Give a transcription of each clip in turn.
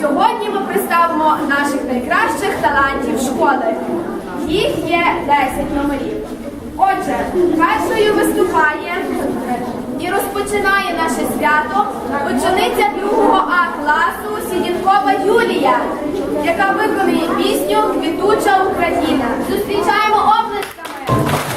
Сьогодні ми представимо наших найкращих талантів школи. Їх є 10 номерів. Отже, першою виступає і розпочинає наше свято учениця другого А класу Сідінкова Юлія, яка виконує пісню Квітуча Україна. Зустрічаємо облисками.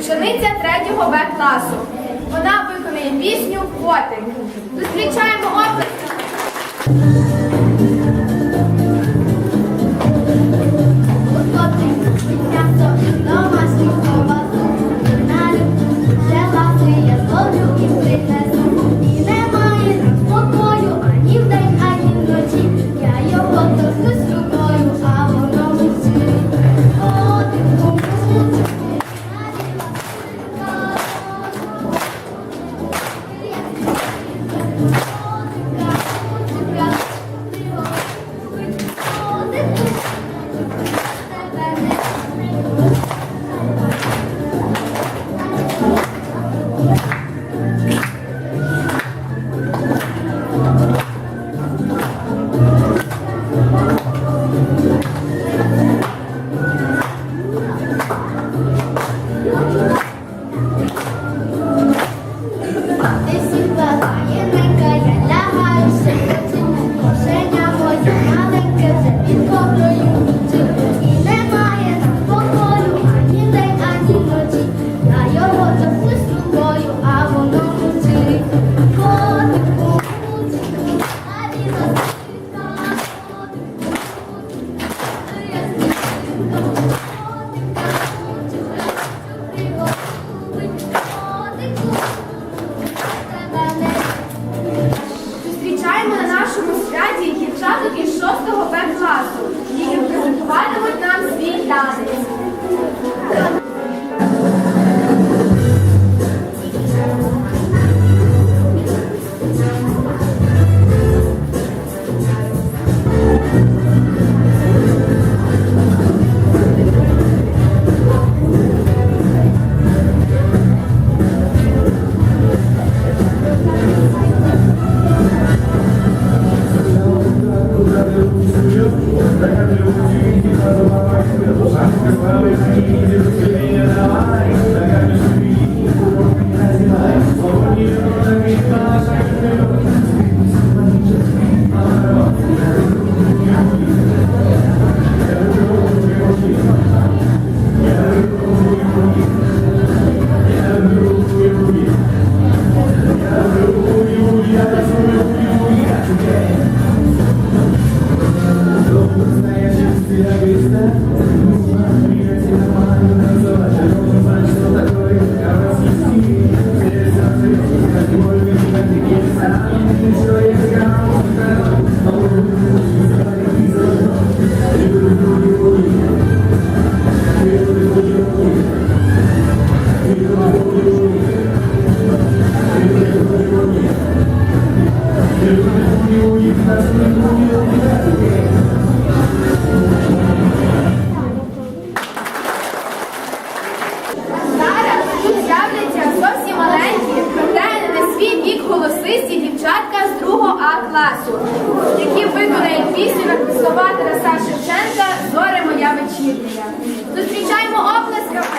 учениця 3 Б класу. Вона виконує пісню Котик. Зустрічаємо область. класу, які виконають пісню на слова Тараса Шевченка Зоре моя вечірня. Зустрічаємо оплесками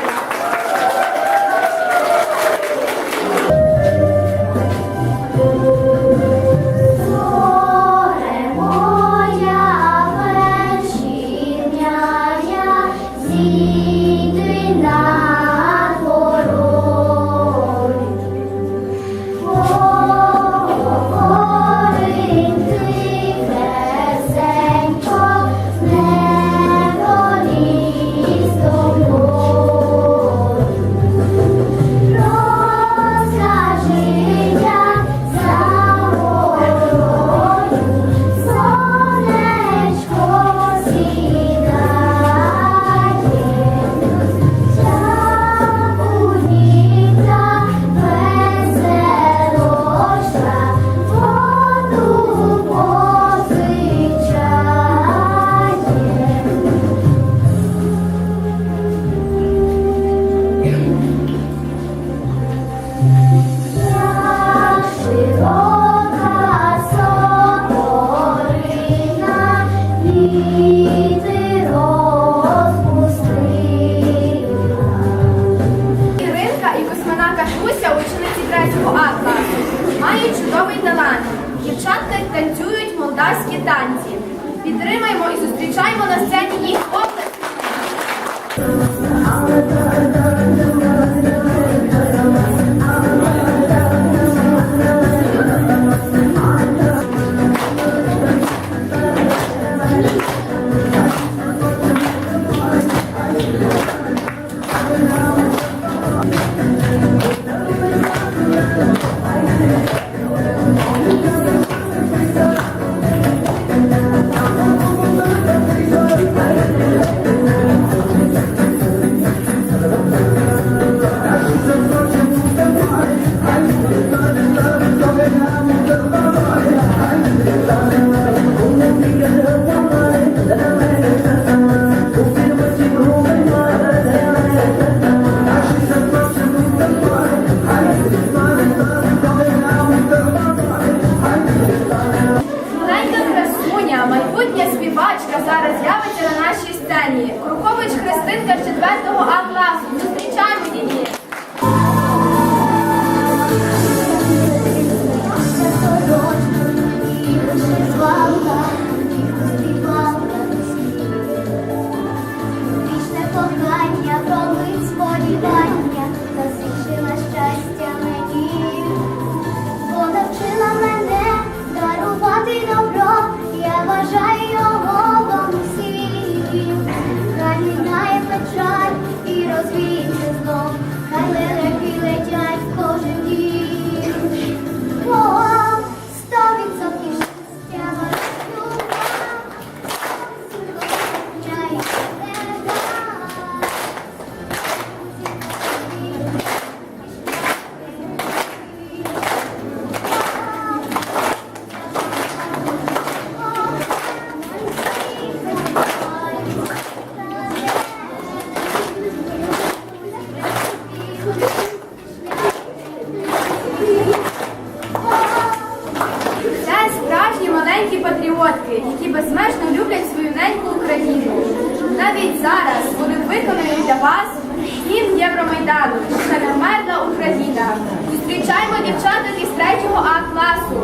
abraço!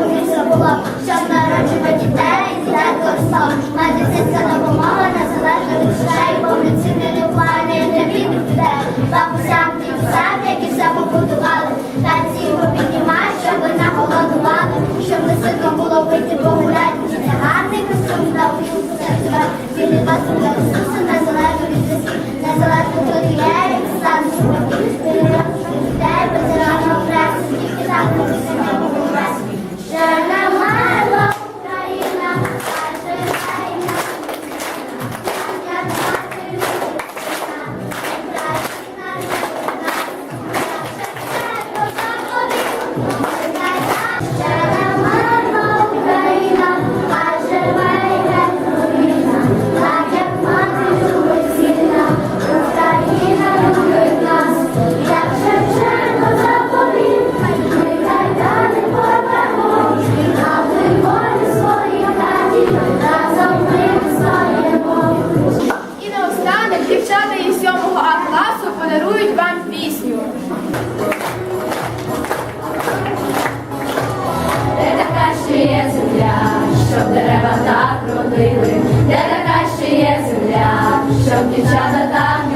Потрібно було, щоб народжувати дітей, дітей корсом. Медицинська допомога незалежно від людей, повноцінні плани не бідних людей. Бабусям тим псам, які все побудували, пенсії попіднімають, щоб не голодували, щоб не було вийти погуляти. Це гарний костюм та українська тебе. Він від вас буде Ісуса, незалежно від часів, незалежно хто є, як стан собі. Він від подарують вам пісню. Де така ще є земля, щоб дерева так родили, де така ще є земля, щоб дівчата так.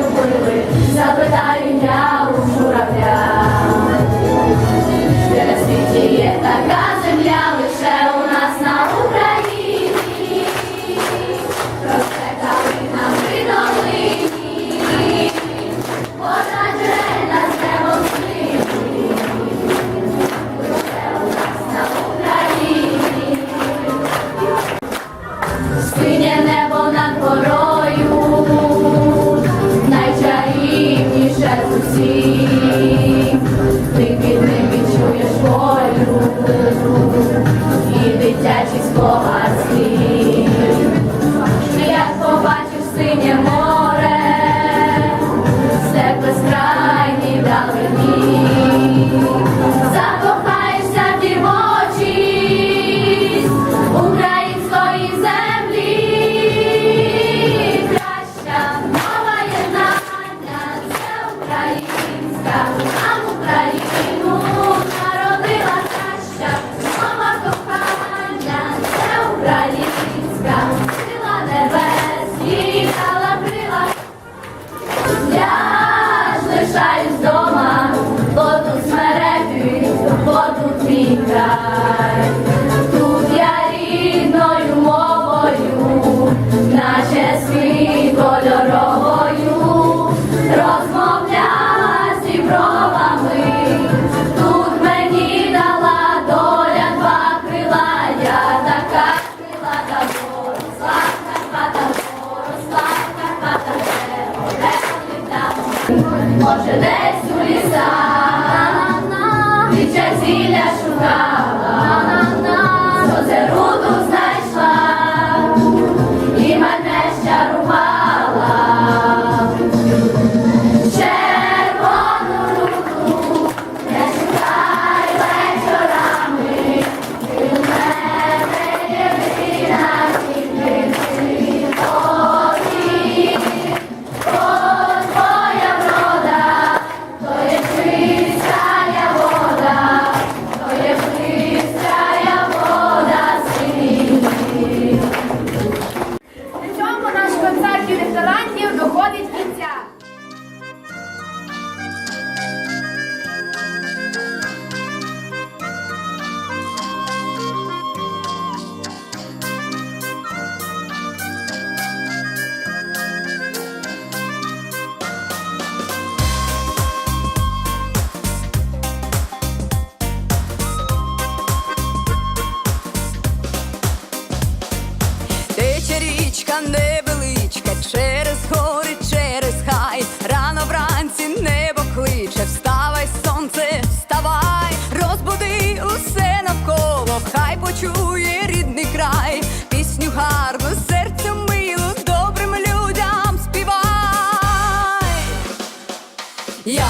Я